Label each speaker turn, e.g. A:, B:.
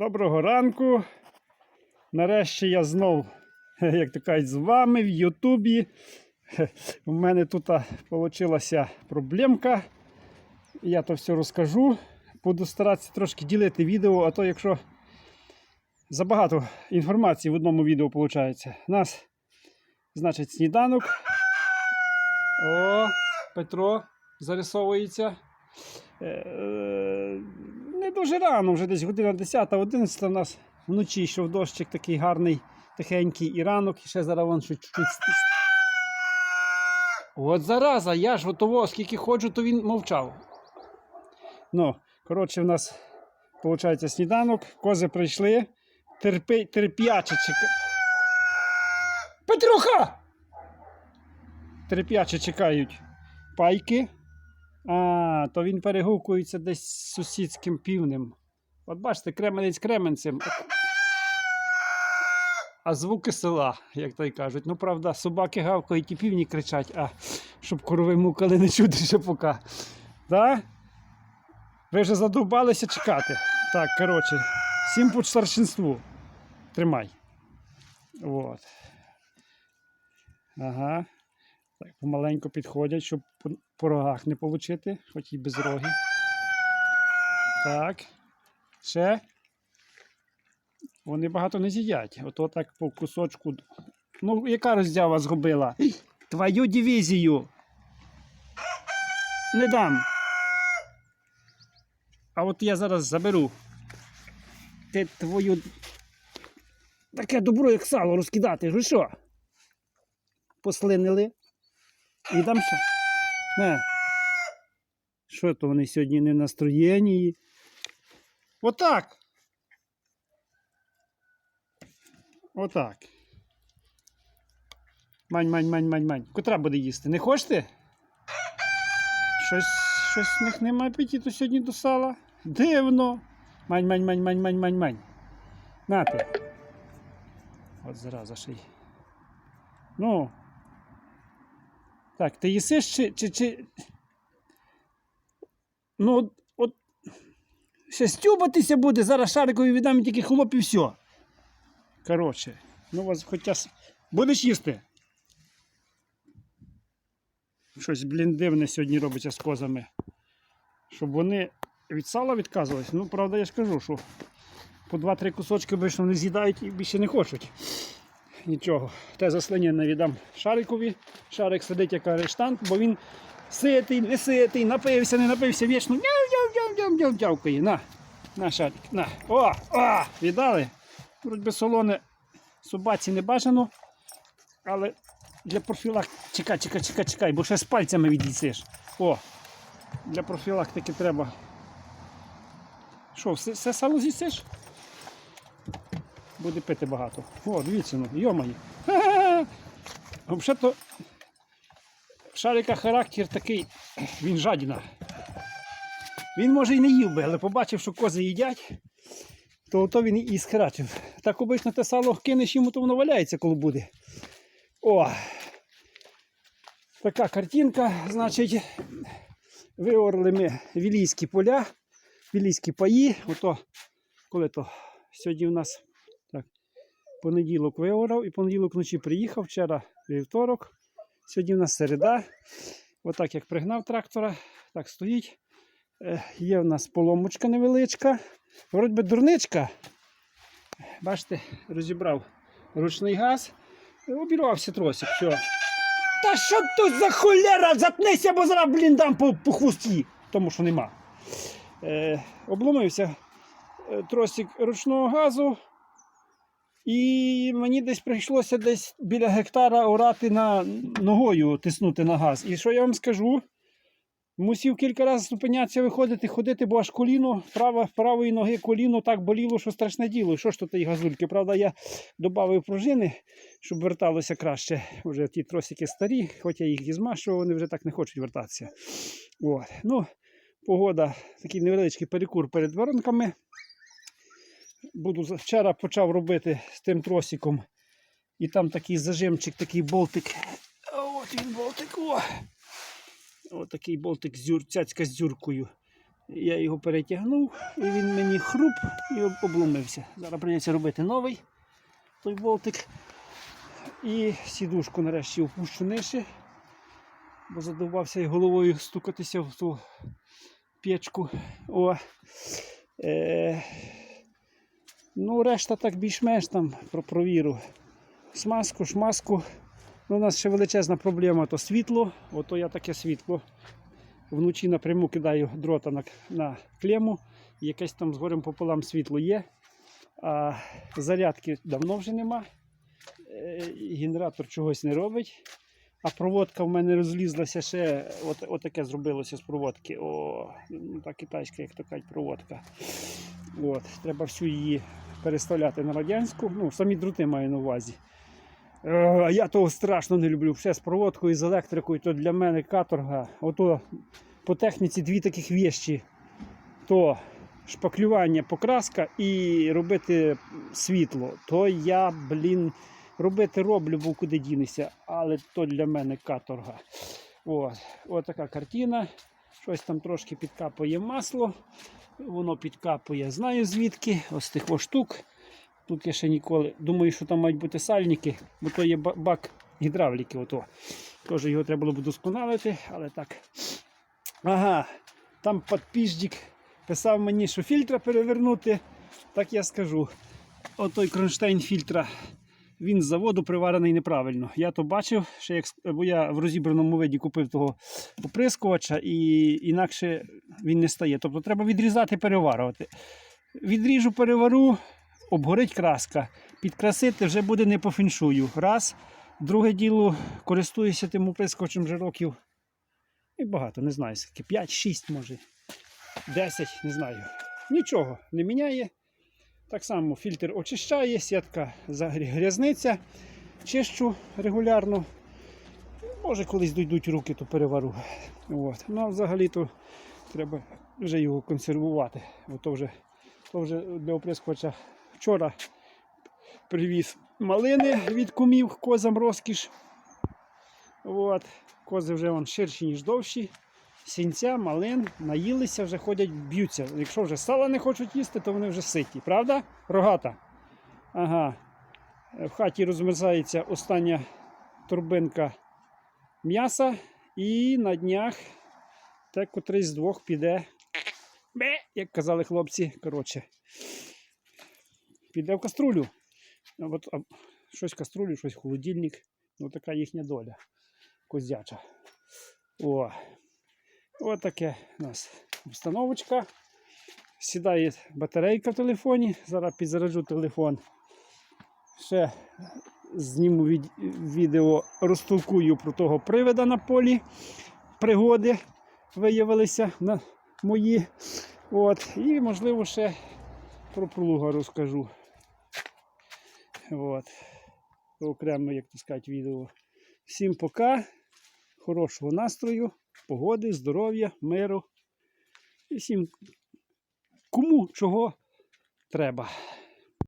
A: Доброго ранку. Нарешті я знов, як то кажуть, з вами в Ютубі. У мене тут вийшла проблемка. Я то все розкажу. Буду старатися трошки ділити відео, а то якщо забагато інформації в одному відео виходить. У нас, значить, сніданок. О, Петро зарисовується. Не дуже рано, вже десь година 10-11 у нас вночі йшов дощик такий гарний, тихенький і ранок, і ще зараз вон щось чуть-чуть. От зараза, я ж готово, скільки ходжу, то він мовчав. Ну, коротше, в нас виходить сніданок, кози прийшли, терпи, терп'яче чека... Петруха! Терп'яче чекають пайки. А, то він перегукується десь з сусідським півнем. От бачите, кременець кременцем. А звуки села, як то й кажуть. Ну, правда, собаки гавкають і півні кричать, а щоб корови мукали не чути ще поки. Да? Ви вже задовбалися чекати. Так, коротше, всім по старшинству. Тримай. Вот. Ага. Так, помаленьку підходять, щоб по, рогах не отримати, хоч і без роги. Так. Ще. Вони багато не з'їдять. Ото так по кусочку. Ну, яка роздява згубила? Твою дивізію. Не дам. А от я зараз заберу. Ти твою. Таке добро, як сало розкидати. Що? Послинили. І там що? Не. Що то вони сьогодні не в настроєнні? Отак. Отак. Мань, мань, мань, мань, мань. Котра буде їсти? Не хочете? Щось, щось в них немає апетиту сьогодні до сала. Дивно. Мань, мань, мань, мань, мань, мань, мань. Нате. От зараза ще й. Ну. Так, ти їсиш чи. чи, чи... Ну, от, от. Ще стюбатися буде, зараз шарикові віддам тільки хлоп і все. Коротше, ну вас хоча. Будеш їсти? Щось, блін, дивне сьогодні робиться з козами. Щоб вони від сала відказувались. Ну, правда, я ж кажу, що по 2-3 кусочки обично не з'їдають і більше не хочуть. Нічого. Те заслинення віддам Шарикові. Шарик сидить як арештант, бо він ситий, не ситий, напився, не напився, вічно няв-няв-няв-няв-няв дявкає. На, на, Шарик, на. О, о, віддали. Вроді солоне собаці не бажано, але для профілактики. Чекай, чекай, чекай, чекай, бо ще з пальцями відійсиш. О, для профілактики треба. Що, все, все сало з'їсиш? Буде пити багато. О, дивіться, ну, йомає. Взагалі-то шарика характер такий, він жадіна. Він може і не їв би, але побачив, що кози їдять, то ото він і схерачив. Так обично те сало кинеш йому, то воно валяється, коли буде. О! Така картинка, значить, виорли ми вілійські поля, вілійські паї. Ото, коли то сьогодні у нас понеділок виорав і понеділок вночі приїхав, вчора вівторок, сьогодні у нас середа. Отак як пригнав трактора, так стоїть. Е, Є в нас поломочка невеличка. Вроді би дурничка. Бачите, розібрав ручний газ. Обірвався тросик. Все. Та що тут за холера? Затнися, бо зараз, блін, дам по, по хвості, тому що нема. Е, обломився е, тросик ручного газу. І мені десь прийшлося десь біля гектара орати на ногою, тиснути на газ. І що я вам скажу? Мусів кілька разів зупинятися, виходити, ходити, бо аж коліно, права, правої ноги коліно так боліло, що страшне діло. Що ж то ті газульки? Правда, я додав пружини, щоб верталося краще. Вже ті тросики старі, хоч я їх і змащував, вони вже так не хочуть вертатися. От. Ну, погода, такий невеличкий перекур перед воронками. Буду вчора почав робити з тим тросиком. І там такий зажимчик, такий болтик. От він болтик. О! Отакий болтик з дзюр, цяцька з дзюркою. Я його перетягнув, і він мені хруп і обломився. Зараз прийдеться робити новий той болтик. І сідушку нарешті опущу нижче, бо задовбався і головою стукатися в ту печку. О. Е, ну, решта так більш-менш там про провіру. Смазку, шмазку. Ну, у нас ще величезна проблема то світло. Ото я таке світло. Вночі напряму кидаю дрота на, на клему. Якесь там згорем пополам світло є. А зарядки давно вже нема. Е, Генератор чогось не робить. А проводка в мене розлізлася ще, от, отаке зробилося з проводки. О, ну, та китайська, як то проводка. От, треба всю її переставляти на радянську. Ну, самі дроти маю на увазі. Е, я того страшно не люблю. Все з проводкою, з електрикою, то для мене каторга. Ото по техніці дві таких вещі. То шпаклювання, покраска і робити світло. То я, блін, робити роблю, бо куди дінешся, але то для мене каторга. От, от така картина. Щось там трошки підкапує масло. Воно підкапує, знаю звідки. Ось тих штук. Тут я ще ніколи. Думаю, що там мають бути сальники, бо то є бак гідравліки. Ото. Теж його треба було б удосконалити, але так. Ага, там підпіждік писав мені, що фільтра перевернути. Так я скажу. Отой кронштейн фільтра. Він з заводу приварений неправильно. Я то бачив, ще як, бо я в розібраному виді купив того оприскувача, і інакше він не стає. Тобто треба відрізати, переварювати. Відріжу, перевару, обгорить краска. Підкрасити вже буде не по фіншую. Раз. Друге діло, користуюся тим оприскувачем вже років. І багато, не знаю, скільки. 5-6 може. 10, не знаю. Нічого не міняє. Так само фільтр очищає, сітка грязниця. Чищу регулярно. Може, колись дійдуть руки, то перевару. От. Ну, взагалі-то треба вже його консервувати. Бо вже, то вже для оприскувача вчора привіз малини від кумів козам розкіш. От. Кози вже вон ширші, ніж довші. Сінця, малин, наїлися, вже ходять, б'ються. Якщо вже сала не хочуть їсти, то вони вже ситі. Правда? Рогата. Ага. Е, В хаті розмерзається остання торбинка м'яса. І на днях те котрий з двох піде. Бе, як казали хлопці. Коротше. Піде в каструлю. От, а, щось в каструлю, щось в холодильник. Ну, така їхня доля. Козяча. О. Ось таке у нас установочка. Сідає батарейка в телефоні. Зараз підзаряджу телефон. Ще зніму від, відео, розтолкую про того привида на полі. Пригоди виявилися на мої. От. І, можливо, ще про плуга розкажу. От. Окремо, як то сказати, відео. Всім пока. Хорошого настрою погоди, здоров'я, миру і всім кому чого треба.